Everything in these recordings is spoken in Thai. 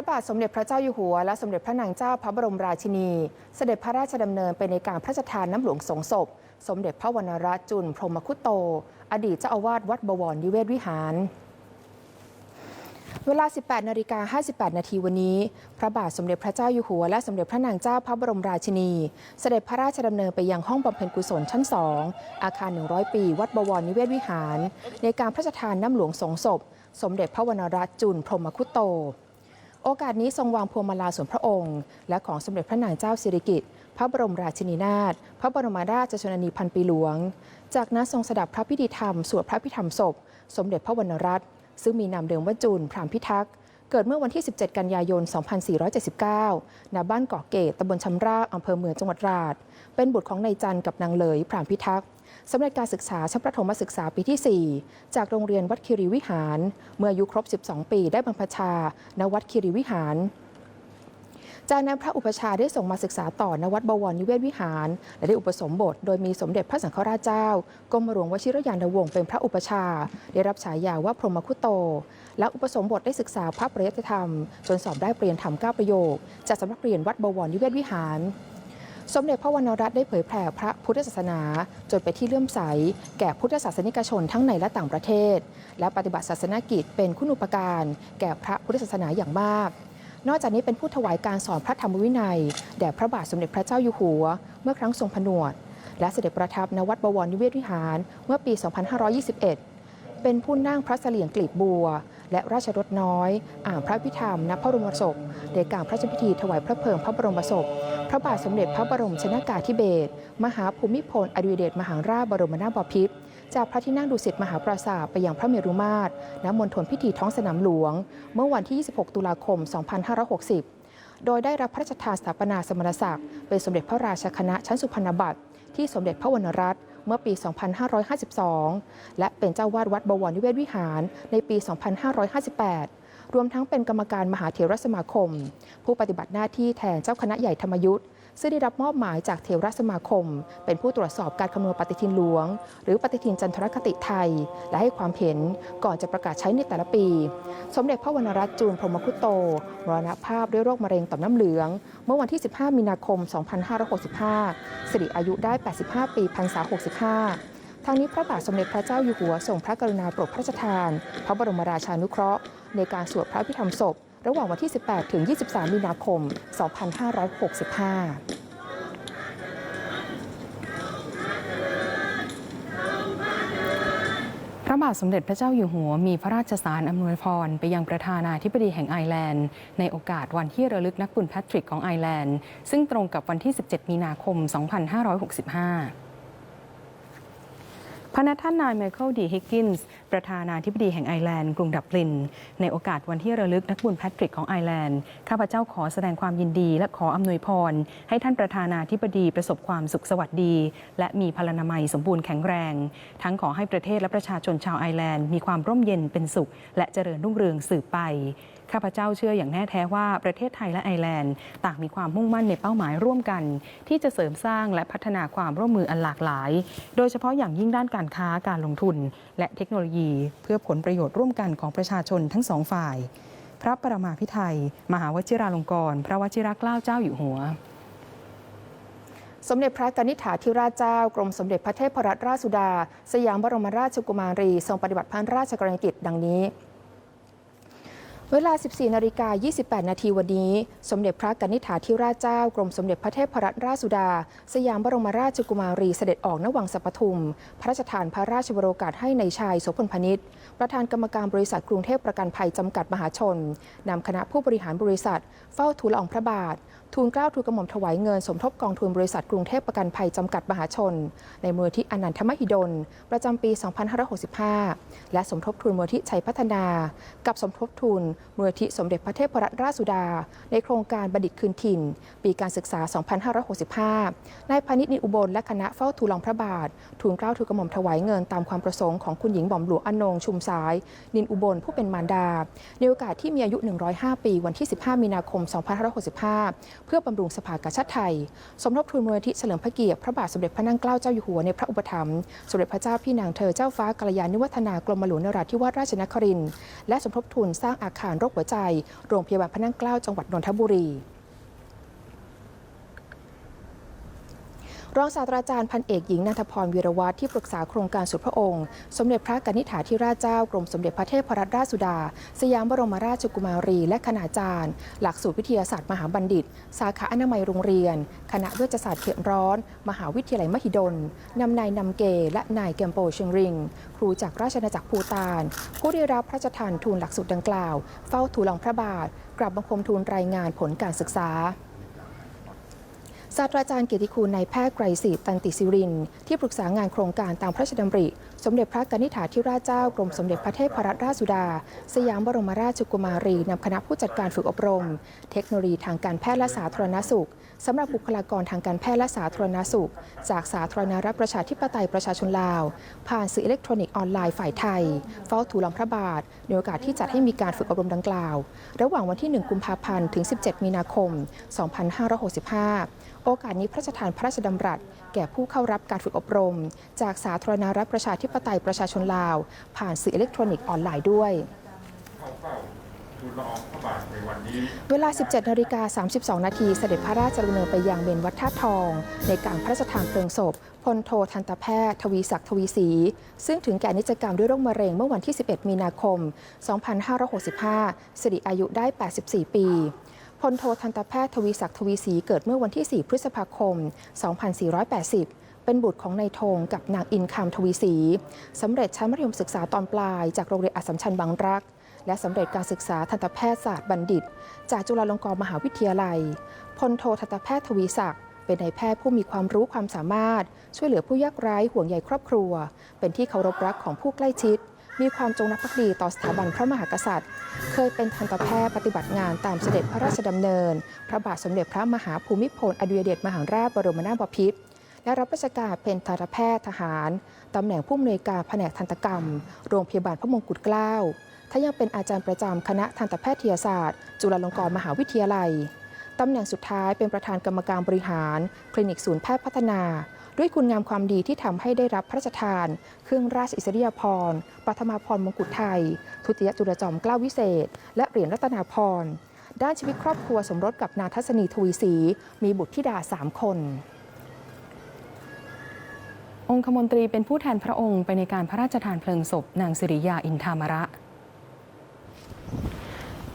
ระบาทสมเด็จพระเจ้าอยู่หัว และสมเด็จพระนางเจ้าพระบรมราชินี เสด็จพระราชดำเนินไปในการพระราชทานน้ำหลวงสงศพ สมเด็จพระวรรณรัตนจุลพรหมคุตโต อดีตเจ้าอาวาสวัดบวรนิเวศวิหารเวลา 18 นาฬิกา 58 นาทีวันนี้ พระบาทสมเด็จพระเจ้าอยู่หัว และสมเด็จพระนางเจ้าพระบรมราชินี เสด็จพระราชดำเนินไปยังห้องบำเพ็ญกุศลชั้น 2 อาคาร 100 ปี วัดบวรนิเวศวิหาร ในการพระราชทานน้ำหลวงสงศพ สมเด็จพระวรรณรัตนจุลพรหมคุตโต โอกาสนี้ทรงวางพวงมาลาส่วนพระองค์ และของสมเด็จพระนางเจ้าสิริกิติ์พระบรมราชินีนาถพระบรมราชชนนีพันปีหลวง จากนั้นทรงสดับพระพิธีธรรมสวดพระพิธรรมศพ สมเด็จพระวรรณรัตน์ซึ่งมีนามเดิมว่าจุลพรามพิทักษ์เกิดเมื่อวันที่ 17 กันยายน 2479 ณ บ้านเกาะเกตตำบลชำรากอำเภอเมืองจังหวัดราษฎร์เป็นบุตรของนายจันทร์กับนางเลยพรามพิทักษ์ สำเร็จการศึกษาชั้นประถมศึกษาปีที่ 4 จากโรงเรียนวัดคีรีวิหาร เมื่ออายุครบ 12 ปีได้บรรพชา ณ วัดคีรีวิหาร จากนั้นพระอุปชาได้ส่งมาศึกษาต่อณวัดบวรนิเวศวิหาร และได้อุปสมบท โดยมีสมเด็จพระสังฆราชเจ้ากรมหลวงวชิรยานวงศ์เป็นพระอุปชา ได้รับฉายาว่าพรหมคุโต และอุปสมบทได้ศึกษาพระปริยัติธรรม จนสอบได้เปริญญาธรรม9ประโยค จากสำนักเรียนวัดบวรนิเวศวิหาร สมเด็จพระวรรณรัตน์ได้เผยแผ่พระพุทธศาสนา จนไปที่เลื่อมใส แก่พุทธศาสนิกชนทั้งในและต่างประเทศ และปฏิบัติศาสนกิจเป็นคุณูปการ แก่พระพุทธศาสนาอย่างมาก นอกจากนี้เป็นผู้ถวายการสอนพระธรรมวินัย แด่พระบาทสมเด็จพระเจ้าอยู่หัว เมื่อครั้งทรงผนวด และเสด็จประทับณวัดบวรนิเวศวิหาร เมื่อปี 2521 เป็นผู้นั่งพระเสลียงกลีบบัว และราชรถน้อย อ่านพระพิธรรมณพระบรมศพในการพระราชพิธีถวายพระเพลิงพระบรมศพ พระบาทสมเด็จพระบรมชนากาธิเบศรมหาภูมิพลอดุลยเดชมหาราชบรมนาถบพิตรจากพระที่นั่งดุสิตมหาปราสาทไปยังพระเมรุมาตรณมณฑลพิธีท้องสนามหลวง เมื่อวันที่ 26 ตุลาคม 2560 โดยได้รับพระราชทานสถาปนาสมณศักดิ์เป็นสมเด็จพระราชคณะชั้นสุพรรณบัตรที่สมเด็จพระวรรณรัตน์ เมื่อปี 2552 และเป็นเจ้าวาดวัดบวรนิเวศวิหารในปี 2558 รวมทั้งเป็นกรรมการมหาเถรสมาคม ผู้ปฏิบัติหน้าที่แทนเจ้าคณะใหญ่ธรรมยุทธ์ ซึ่งได้รับมอบหมายจากเทวรสมาคม เป็นผู้ตรวจสอบการคำนวณปฏิทินหลวง หรือปฏิทินจันทรคติไทย และให้ความเห็นก่อนจะประกาศใช้ในแต่ละปี สมเด็จพระวรรณรัตน์จูลพรหมคุตโตมรณภาพด้วยโรคมะเร็งต่อมน้ำเหลือง เมื่อวันที่ 15 มีนาคม 2565 สิริอายุได้ 85 ปีพรรษา65ทางนี้พระบาทสมเด็จพระเจ้าอยู่หัวทรงพระกรุณาโปรดพระราชทาน พระบรมราชานุเคราะห์ ในการสวดพระพิธรรมศพ ระหว่างวันที่ 18 ถึง 23 มีนาคม 2565พระบาทสมเด็จพระเจ้าอยู่หัวมีพระราชสารอำนวยพร ไปยังประธานาธิบดีแห่งไอร์แลนด์ ในโอกาสวันที่ระลึกนักบุญแพทริกของไอร์แลนด์ ซึ่งตรงกับวันที่ 17 มีนาคม 2565 พระนักท่านนายไมเคิลดีฮิกกินส์ประธานาธิบดีแห่งไอร์แลนด์กรุงดับลิน ในโอกาสวันที่ระลึกนักบุญแพทริกของไอร์แลนด์ ข้าพเจ้าขอแสดงความยินดี และขออำนวยพร ให้ท่านประธานาธิบดีประสบความสุขสวัสดี และมีพลานามัยสมบูรณ์แข็งแรง ทั้งขอให้ประเทศและประชาชนชาวไอร์แลนด์มีความร่มเย็นเป็นสุข และเจริญรุ่งเรืองสืบไป ข้าพเจ้าเชื่ออย่างแน่แท้ว่าประเทศไทยและไอร์แลนด์ ต่างมีความมุ่งมั่นในเป้าหมายร่วมกัน ที่จะเสริมสร้างและพัฒนาความร่วมมืออันหลากหลาย โดยเฉพาะอย่างยิ่งด้านการค้าการลงทุน และเทคโนโลยี เพื่อผลประโยชน์ร่วมกันของประชาชนทั้งสองฝ่าย พระประมาพิไทยมหาวชิราลงกรณ์พระวชิรเกล้าเจ้าอยู่หัวสมเด็จพระกนิษฐาธิราชเจ้ากรมสมเด็จพระเทพรัตนราชสุดา สยามบรมราชกุมารี ทรงปฏิบัติพระราชกรณียกิจดังนี้ เวลา 14 นาฬิกา 28 นาทีวันนี้ สมเด็จพระกนิษฐาธิราชเจ้า กรมสมเด็จพระเทพรัตนราชสุดา สยามบรมราชกุมารีเสด็จออกณวังสัปทุม พระราชทานพระราชวโรกาสให้ในชายโสพลพนิษฐ์ประธานกรรมการบริษัทกรุงเทพประกันภัยจำกัดมหาชน นำคณะผู้บริหารบริษัท เฝ้าทูลอองพระบาท ทูลเกล้าทูลกระหม่อมถวายเงินสมทบกองทุนบริษัทกรุงเทพประกันภัยจำกัดมหาชน ในมูลที่อนันทมหิดล ประจำปี 2565 และสมทบทุนมูลที่ชัยพัฒนา กับสมทบทุนมูลที่สมเด็จพระเทพรัตนราชสุดา ในโครงการบัณฑิตคืนถิ่น ปีการศึกษา 2565นายพานิชนินอุบลและคณะเฝ้าทูลองพระบาท ทูลเกล้าทูลกระหม่อมถวายเงินตามความประสงค์ของคุณหญิงหม่อมหลวงอนงชุมสาย นินอุบลผู้เป็นมารดา ในโอกาสที่มีอายุ 105 ปีวันที่ 15 มีนาคม 2565 เพื่อบำรุงสภากาชาติไทย สมทบทุนมูลนิธิเฉลิมพระเกียรติพระบาทสมเด็จพระนั่งเกล้าเจ้าอยู่หัวในพระอุปถัมภ์สมเด็จพระเจ้าพี่นางเธอเจ้าฟ้ากัลยาณิวัฒนากรมหลวงนราธิวาสราชนครินทร์และสมทบทุนสร้างอาคารารโรคหัวใจ โรงพยาบาลพระนั่งเกล้าจังหวัดนนทบุรี รองศาสตราจารย์พันเอกหญิงนันทพรวีรวัตรที่ปรึกษาโครงการสุดพระองค์ สมเด็จพระกนิษฐาธิราชเจ้ากรมสมเด็จพระเทพรัตนราชสุดา สยามบรมราชกุมารี และคณาจารย์ หลักสูตรวิทยาศาสตร์มหาบัณฑิต สาขาอนามัยโรงเรียน คณะเวชศาสตร์เขตร้อน มหาวิทยาลัยมหิดลนำนายนำเก และนายแกมโปเชียงริง ครูจากราชอาณาจักรภูตาน ผู้ได้รับพระราชทานทูลหลักสูตรดังกล่าว เฝ้าทูลลังพระบาทกราบบังคมทูลรายงานผลการศึกษา ศาสตราจารย์เกียรติคุณนายแพทย์ไกรศิษ์ตันติศิริน ที่ปรึกษางานโครงการตามพระราชดำริ สมเด็จพระกนิษฐาธิราชเจ้ากรมสมเด็จพระเทพรัตนราชสุดา สยามบรมราชกุมารีนำคณะผู้จัดการฝึกอบรม เทคโนโลยีทางการแพทย์และสาธารณสุขสำหรับบุคลากรทางการแพทย์และสาธารณสุข จากสาธารณรัฐประชาธิปไตยประชาชนลาว ผ่านสื่ออิเล็กทรอนิกส์ออนไลน์ฝ่ายไทย เฝ้าทูลลำพระบาทในโอกาสที่จัดให้มีการฝึกอบรมดังกล่าว ระหว่างวันที่ 1 กุมภาพันธ์ถึง 17 มีนาคม 2565 โอกาสนี้พระราชทานพระราชดำรัส แก่ผู้เข้ารับการฝึกอบรม จากสาธารณรัฐประชาธิปไตยประชาชนลาว ผ่านสื่ออิเล็กทรอนิกส์ออนไลน์ด้วยเวลา 17นาฬิกา32 นาทีเสด็จพระราชดำเนินไปยังเมนวัดท่าทอง ในการพระราชทานเพลิงศพพลโททันตแพทย์ ทวีศักดิ์ทวีศรีซึ่งถึงแก่นิจกรรมด้วยโรคมะเร็งเมื่อวันที่ 11 มีนาคม 2565 สิริอายุได้ 84 ปี พลโททันตแพทย์ทวีศักดิ์ทวีศรีเกิดเมื่อวันที่ 4 พฤษภาคม 2480 เป็นบุตรของนายธงกับนางอินคำทวีศรีสำเร็จชั้นมัธยมศึกษาตอนปลายจากโรงเรียนอัสสัมชัญบางรัก และสำเร็จการศึกษาทันตแพทยศาสตร์บัณฑิต จากจุฬาลงกรณ์มหาวิทยาลัย พลโททันตแพทย์ทวีศักดิ์เป็นนายแพทย์ผู้มีความรู้ความสามารถ ช่วยเหลือผู้ยากไร้ห่วงใยครอบครัว เป็นที่เคารพรักของผู้ใกล้ชิด มีความจงรักภักดีต่อสถาบันพระมหากษัตริย์ เคยเป็นทันตแพทย์ปฏิบัติงานตามเสด็จพระราชดำเนิน พระบาทสมเด็จพระมหาภูมิพลอดุลยเดชมหาราชบรมนาถบพิตรและรับราชการเป็นทันตแพทย์ทหาร ตำแหน่งผู้อำนวยการแผนกทันตกรรม โรงพยาบาลพระมงกุฎเกล้าท่านยังเป็นอาจารย์ประจำคณะทันตแพทยศาสตร์ จุฬาลงกรณ์มหาวิทยาลัย ตำแหน่งสุดท้ายเป็นประธานกรรมการบริหาร คลินิกศูนย์แพทย์พัฒนา ด้วยคุณงามความดีที่ทำให้ได้รับพระราชทาน เครื่องราชอิสริยาภรณ์ปัทมาพรมงกุฎไทย ทุติยจุลจอมเกล้าวิเศษ และเหรียญรัตนาพรด้านชีวิตครอบครัวสมรสกับนาทัศนีทวีศรีมีบุตรธิดาสามคน องคมนตรีเป็นผู้แทนพระองค์ไปในการพระราชทานเพลิงศพ นางสิริยาอินทามระ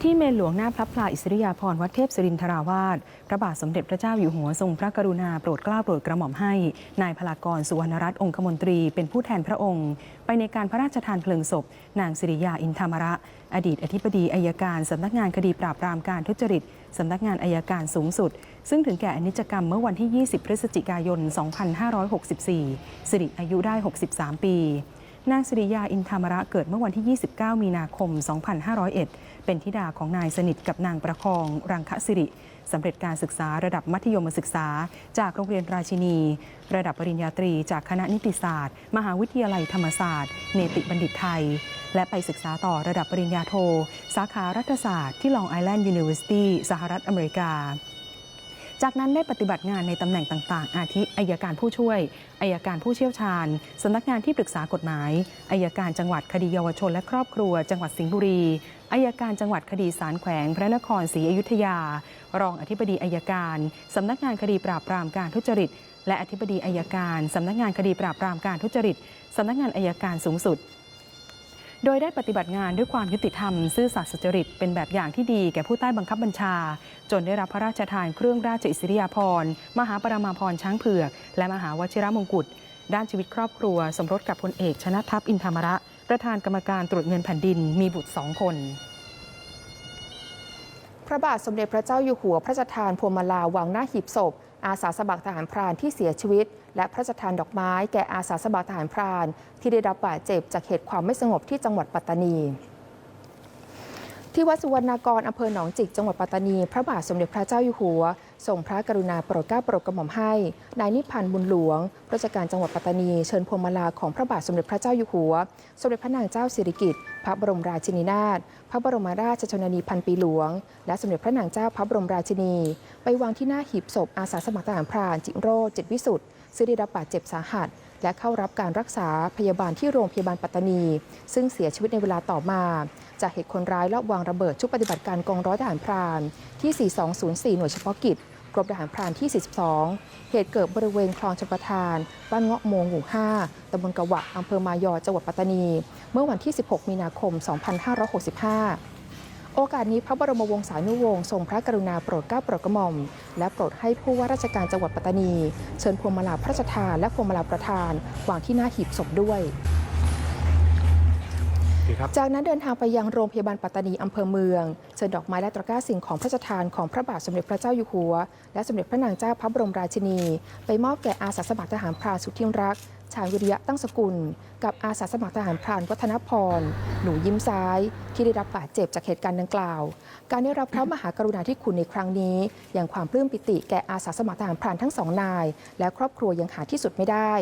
ที่เมนหลวงหน้าพระพลาอิสริยาภรณ์วัดเทพศรินทราวาสพระบาทสมเด็จพระเจ้าอยู่หัวทรงพระกรุณาโปรดเกล้าโปรดกระหม่อมให้ นายพลากรสุวรรณรัตน์องคมนตรีเป็นผู้แทนพระองค์ ไปในการพระราชทานเพลิงศพ นางสิริยาอินทามระ อดีตอธิบดีอายการสำนักงานคดีปราบปรามการทุจริตสำนักงานอายการสูงสุด ซึ่งถึงแก่อนิจกรรมเมื่อวันที่ 20 พฤศจิกายน 2564 สิริอายุได้ 63 ปี นางสิริยาอินทามระเกิดเมื่อวันที่ 29 มีนาคม 2501 เป็นธิดาของนายสนิทกับนางประคอง รังคสิริสำเร็จการศึกษาระดับมัธยมศึกษา จากโรงเรียนราชินี ระดับปริญญาตรี จากคณะนิติศาสตร์ มหาวิทยาลัยธรรมศาสตร์ เนติบัณฑิตไทย และไปศึกษาต่อระดับปริญญาโท สาขารัฐศาสตร์ที่ Long Island University สหรัฐอเมริกา จากนั้นได้ปฏิบัติงานในตำแหน่งต่างๆ อาทิอายการผู้ช่วยอายการผู้เชี่ยวชาญสำนักงานที่ปรึกษากฎหมายอายการจังหวัดคดีเยาวชนและครอบครัว จังหวัดสิงห์บุรีอายการจังหวัดคดีสารแขวง พระนครศรีอยุธยา รองอธิบดีอายการสำนักงานคดีปราบปรามการทุจริต และอธิบดีอายการสำนักงานคดีปราบปรามการทุจริตสำนักงานอายการสูงสุด โดยได้ปฏิบัติงานด้วยความยุติธรรม ซื่อสัตย์สุจริตเป็นแบบอย่างที่ดีแก่ผู้ใต้บังคับบัญชา จนได้รับพระราชทานเครื่องราชอิสริยาภรณ์มหาปรมาภรณ์ช้างเผือก และมหาวชิรมงกุฎด้านชีวิตครอบครัว สมรสกับพลเอกชนะทัพอินทามระ ประธานกรรมการตรวจเงินแผ่นดินมีบุตรสองคนพระบาทสมเด็จพระเจ้าอยู่หัวพระราชทานพวงมาลาวางหน้าหีบศพ อาสาสมัครทหารพรานที่เสียชีวิต และพระราชทานดอกไม้แก่อาสาสมัครทหารพรานที่ได้รับบาดเจ็บจากเหตุความไม่สงบที่จังหวัดปัตตานีที่วัดสุวรรณากรอำเภอหนองจิก จังหวัดปัตตานี พระบาทสมเด็จพระเจ้าอยู่หัวทรงพระกรุณาโปรดเกล้าโปรดกระหม่อมให้ นายนิพันธ์บุญหลวงราชการจังหวัดปัตตานีเชิญพวงมาลาของพระบาทสมเด็จพระเจ้าอยู่หัว สมเด็จพระนางเจ้าสิริกิติ์พระบรมราชินีนาถพระบรมราชชนนีพันปีหลวง และสมเด็จพระนางเจ้าพระบรมราชินี ไปวางที่หน้าหีบศพอาสาสมัครทหารพรานจิโรจิตวิสุทธิ์ ซึ่งได้รับบาดเจ็บสาหัส และเข้ารับการรักษาพยาบาลที่โรงพยาบาลปัตตานี ซึ่งเสียชีวิตในเวลาต่อมา จากเหตุคนร้ายลอบวางระเบิดชุดปฏิบัติการกองร้อยทหารพรานที่ 4204 หน่วยเฉพาะกิจกรมทหารพรานที่ 42 เหตุเกิดบริเวณคลองชลประทาน บ้านเงาะโมงหมู่ 5 ตำบลกะวะ อำเภอมายอ จังหวัดปัตตานี เมื่อวันที่ 16 มีนาคม 2565 โอกาสนี้พระบรมวงศานุวงศ์ทรงพระกรุณาโปรดเกล้าโปรดกระหม่อม และโปรดให้ผู้ว่าราชการจังหวัดปัตตานี เชิญพวงมาลาพระราชทานและพวงมาลาประธานวางที่หน้าหีบศพด้วยจากนั้นเดินทางไปยังโรงพยาบาลปัตตานีอำเภอเมืองเชิญดอกไม้และตะกร้าสิ่งของพระราชทานของพระบาทสมเด็จพระเจ้าอยู่หัว และสมเด็จพระนางเจ้าพระบรมราชินี ไปมอบแก่อาสาสมัครทหารพรานสุดที่รัก ชายวิริยะตั้งสกุล กับอาสาสมัครทหารพรานวัฒนพร หนูยิ้มซ้าย ที่ได้รับบาดเจ็บจากเหตุการณ์ดังกล่าว การได้รับพระมหากรุณาธิคุณในครั้งนี้ อย่างความปลื้มปิติแก่อาสาสมัครทหารพรานทั้งสองนาย และครอบครัวยังหาที่สุดไม่ได้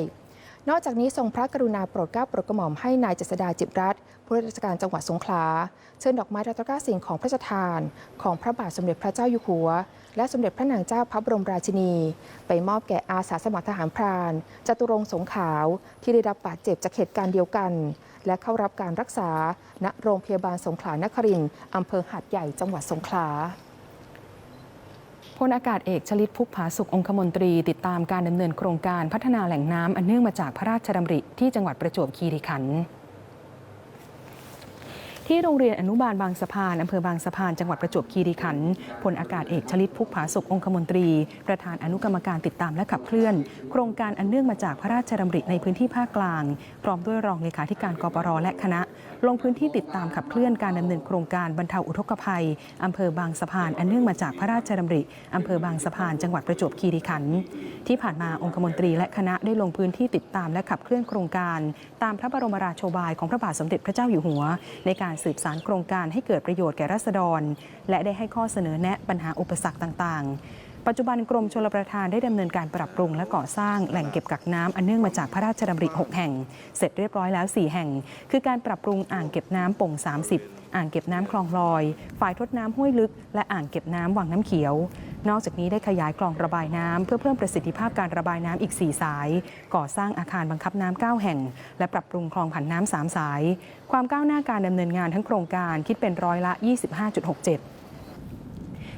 นอกจากนี้ทรงพระกรุณาโปรดเกล้าโปรดกระหม่อมให้นายเจษดาจิตรรัตผู้ราชการจังหวัดสงขลา เชิญดอกไม้และตกาสิ่งของพระราชทาน ของพระบาทสมเด็จพระเจ้าอยู่หัว และสมเด็จพระนางเจ้าพระบรมราชินี ไปมอบแก่อาสาสมัครทหารพราน จตุรงสงขาว ที่ได้รับบาดเจ็บจากเหตุการณ์เดียวกัน และเข้ารับการรักษาณโรงพยาบาลสงขลานครินทร์อำเภอหาดใหญ่จังหวัดสงขลา ลอากาศเอกชลิตพุกผาสุของคมนตรี ติดตามการดำเนินโครงการพัฒนาแหล่งน้ำอันเนื่องมาจากพระราชดำริที่จังหวัดประจวบคีรีขันธ์ ที่โรงเรียนอนุบาลบางสะพานอำเภอบางสะพานจังหวัดประจวบคีรีขันธ์พลอากาศเอกชลิตพุกผาสุองคมนตรี ประธานอนุกรรมการติดตามและขับเคลื่อน โครงการอันเนื่องมาจากพระราชดำริในพื้นที่ภาคกลาง พร้อมด้วยรองเลขาธิการกปรและคณะ ลงพื้นที่ติดตามขับเคลื่อนการดำเนินโครงการบรรเทาอุทกภัยอำเภอบางสะพานอันเนื่องมาจากพระราชดำริอำเภอบางสะพานจังหวัดประจวบคีรีขันธ์ที่ผ่านมาองคมนตรีและคณะได้ลงพื้นที่ติดตามและขับเคลื่อนโครงการ ตามพระบรมราโชบายของพระบาทสมเด็จพระเจ้าอยู่หัว ในการสืบสารโครงการให้เกิดประโยชน์แก่ราษฎร และได้ให้ข้อเสนอแนะปัญหาอุปสรรคต่างๆ ปัจจุบันกรมชลประทานได้ดำเนินการปรับปรุงและก่อสร้างแหล่งเก็บกักน้ำอันเนื่องมาจากพระราชดำริ 6 แห่ง เสร็จเรียบร้อยแล้ว 4 แห่ง คือการปรับปรุงอ่างเก็บน้ำป่ง 30 อ่างเก็บน้ำคลองลอย ฝ่ายทดน้ำห้วยลึก และอ่างเก็บน้ำวังน้ำเขียว นอกจากนี้ได้ขยายคลองระบายน้ำเพื่อเพิ่มประสิทธิภาพการระบายน้ำอีก 4 สาย ก่อสร้างอาคารบังคับน้ำ9แห่ง และปรับปรุงคลองผันน้ำ3สาย ความก้าวหน้าการดำเนินงานทั้งโครงการคิดเป็นร้อยละ 25.67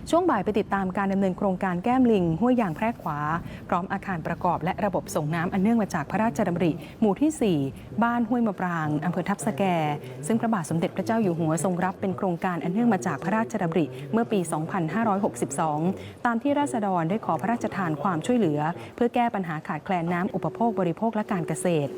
ช่วงบ่ายไปติดตามการดำเนินโครงการแก้มลิง ห้วยยางแพรกขวา พร้อมอาคารประกอบและระบบส่งน้ำอันเนื่องมาจากพระราชดำริ หมู่ที่ 4 บ้านห้วยมะปรางอำเภอทับสะแก ซึ่งพระบาทสมเด็จพระเจ้าอยู่หัวทรงรับเป็นโครงการอันเนื่องมาจากพระราชดำริ เมื่อปี 2562 ตามที่ราษฎรได้ขอพระราชทานความช่วยเหลือ เพื่อแก้ปัญหาขาดแคลนน้ำอุปโภคบริโภคและการเกษตร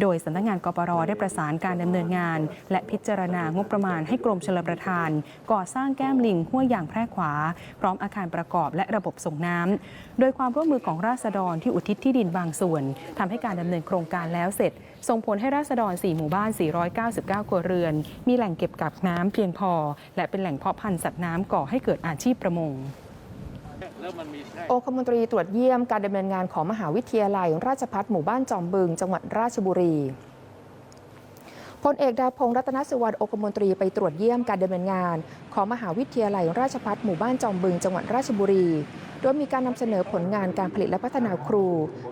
โดยสำนักงานกปรได้ประสานการดำเนินงาน และพิจารณางบประมาณให้กรมชลประทาน ก่อสร้างแก้มลิงห้วยยางแพรกขวาพร้อมอาคารประกอบและระบบส่งน้ำโดยความร่วมมือของราษฎรที่อุทิศที่ดินบางส่วนทำให้การดำเนินโครงการแล้วเสร็จ ส่งผลให้ราษฎร 4 หมู่บ้าน 499 ครัวเรือน มีแหล่งเก็บกักน้ำเพียงพอ และเป็นแหล่งเพาะพันธุ์สัตว์น้ำก่อให้เกิดอาชีพประมงโอคมนตรีตรวจเยี่ยมการดำเนินงานของมหาวิทยาลัย ราชพัฒหมู่บ้านจอมบึง จังหวัดราชบุรี พลเอกดาพงศ์รัตนสุวรรณอคมนตรีไปตรวจเยี่ยมการดำเนินงาน ของมหาวิทยาลัยราชพัฒหมู่บ้านจอมบึงจังหวัดราชบุรีโดยมีการนำเสนอผลงานการผลิตและพัฒนาครู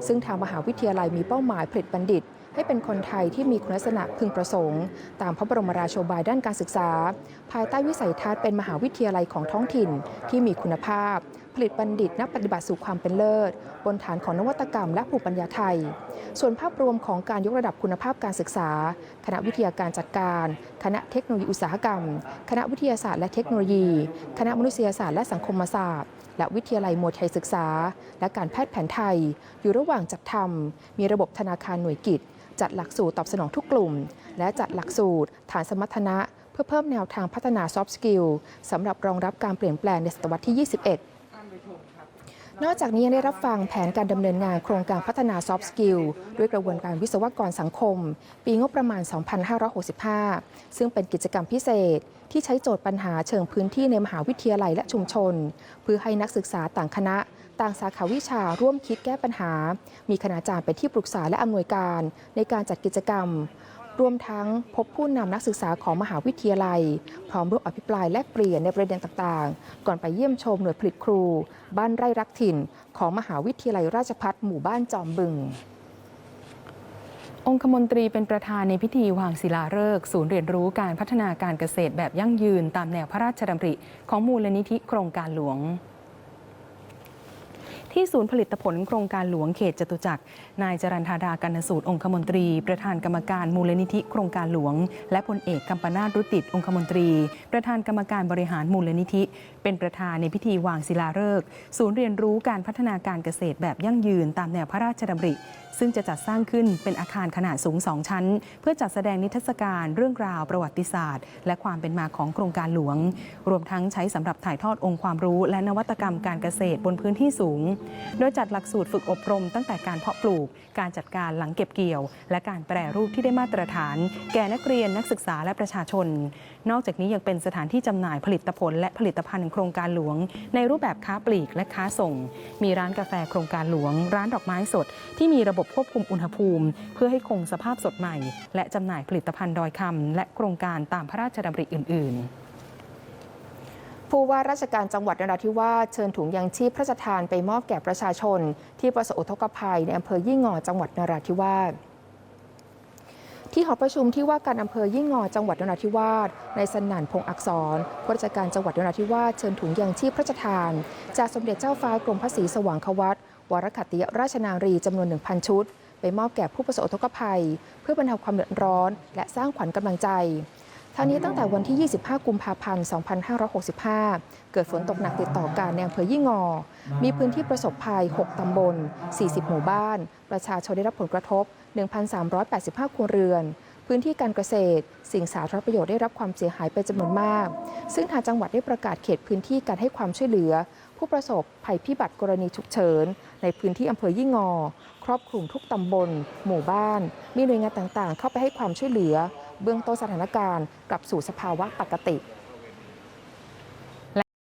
ซึ่งทางมหาวิทยาลัยมีเป้าหมายผลิตบัณฑิต ให้เป็นคนไทยที่มีคุณลักษณะพึงประสงค์ ตามพระบรมราโชบายด้านการศึกษา ภายใต้วิสัยทัศน์เป็นมหาวิทยาลัยของท้องถิ่นที่มีคุณภาพ ผลิตบัณฑิตนักปฏิบัติสู่ความเป็นเลิศ บนฐานของนวัตกรรมและภูมิปัญญาไทย ส่วนภาพรวมของการยกระดับคุณภาพการศึกษา คณะวิทยาการจัดการ คณะเทคโนโลยีอุตสาหกรรม คณะวิทยาศาสตร์และเทคโนโลยี คณะมนุษยศาสตร์และสังคมศาสตร์และวิทยาลัยมวยไทยศึกษา และการแพทย์แผนไทย อยู่ระหว่างจัดทำมีระบบธนาคารหน่วยกิจ จัดหลักสูตรตอบสนองทุกกลุ่ม และจัดหลักสูตร ฐานสมรรถนะ เพื่อเพิ่มแนวทางพัฒนา soft skill สำหรับรองรับการเปลี่ยนแปลงในศตวรรษที่ 21นอกจากนี้ยังได้รับฟังแผนการดำเนินงานโครงการพัฒนา soft skill ด้วยกระบวนการวิศวกรสังคม ปีงบประมาณ 2565 ซึ่งเป็นกิจกรรมพิเศษ ที่ใช้โจทย์ปัญหาเชิงพื้นที่ในมหาวิทยาลัยและชุมชน เพื่อให้นักศึกษาต่างคณะ ต่างสาขาวิชาร่วมคิดแก้ปัญหา มีคณาจารย์เป็นที่ปรึกษาและอำนวยการในการจัดกิจกรรม รวมทั้งพบผู้นำนักศึกษาของมหาวิทยาลัย พร้อมร่วมอภิปรายแลกเปลี่ยนในประเด็นต่างๆ ก่อนไปเยี่ยมชมหน่วยผลิตครู บ้านไร่รักถิ่น ของมหาวิทยาลัยราชพัฒหมู่บ้านจอมบึงองคมนตรีเป็นประธานในพิธีวางศิลาฤกษ์ศูนย์เรียนรู้การพัฒนาการเกษตรแบบยั่งยืนตามแนวพระราชดำริ ของมูลนิธิโครงการหลวง ที่ศูนย์ผลิตผลโครงการหลวงเขตจตุจักร นายจรันธาดากันสูตรองคมนตรี ประธานกรรมการมูลนิธิโครงการหลวง และพลเอกกัมปนาตรุติดองคมนตรี ประธานกรรมการบริหารมูลนิธิ เป็นประธานในพิธีวางศิลาฤกษ์ศูนย์เรียนรู้การพัฒนาการเกษตรแบบยั่งยืนตามแนวพระราชดำริ ซึ่งจะจัดสร้างขึ้นเป็นอาคารขนาดสูง2ชั้น เพื่อจัดแสดงนิทรรศการเรื่องราวประวัติศาสตร์ และความเป็นมาของโครงการหลวง รวมทั้งใช้สำหรับถ่ายทอดองค์ความรู้ และนวัตกรรมการเกษตรบนพื้นที่สูง โดยจัดหลักสูตรฝึกอบรมตั้งแต่การเพาะปลูกการจัดการหลังเก็บเกี่ยว และการแปรรูปที่ได้มาตรฐาน แก่นักเรียนนักศึกษาและประชาชน นอกจากนี้ยังเป็นสถานที่จำหน่ายผลิตผลและผลิตภัณฑ์โครงการหลวง ในรูปแบบค้าปลีกและค้าส่ง มีร้านกาแฟโครงการหลวง ร้านดอกไม้สด ที่มีระบบควบคุมอุณหภูมิ เพื่อให้คงสภาพสดใหม่ และจำหน่ายผลิตภัณฑ์ดอยคำและโครงการตามพระราชดำริอื่น ๆ ผู้ว่าราชการจังหวัดนราธิวาสเชิญถุงยังชีพพระราชทานไปมอบแก่ประชาชน ที่ประสบอุทกภัยในอำเภอยี่งอจังหวัดนราธิวาสที่หอประชุมที่ว่าการอำเภอยี่งอจังหวัดนราธิวาสในสนั่นพงศ์อักษรผู้ราชการจังหวัดนราธิวาสเชิญถุงยังชีพพระราชทาน จากสมเด็จเจ้าฟ้ากรมพระศรีสว่างควัตวรคัตติยราชนารีจำนวน 1,000 ชุด ไปมอบแก่ผู้ประสบอุทกภัย เพื่อบรรเทาความเดือดร้อน และสร้างขวัญกำลังใจ ทั้งนี้ตั้งแต่วันที่ 25 กุมภาพันธ์ 2565 เกิดฝนตกหนักติดต่อกันในอำเภอยี่งอ มีพื้นที่ประสบภัย 6 ตำบล 40 หมู่บ้าน ประชาชนได้รับผลกระทบ 1,385 ครัวเรือน พื้นที่การเกษตร สิ่งสาธารณประโยชน์ได้รับความเสียหายเป็นจำนวนมาก ซึ่งทางจังหวัดได้ประกาศเขตพื้นที่การให้ความช่วยเหลือ ผู้ประสบภัยพิบัติกรณีฉุกเฉิน ในพื้นที่อำเภอยี่งอ ครอบคลุมทุกตำบล หมู่บ้าน มีหน่วยงานต่างๆ เข้าไปให้ความช่วยเหลือ เบื้องต้นสถานการณ์กลับสู่สภาวะปกติ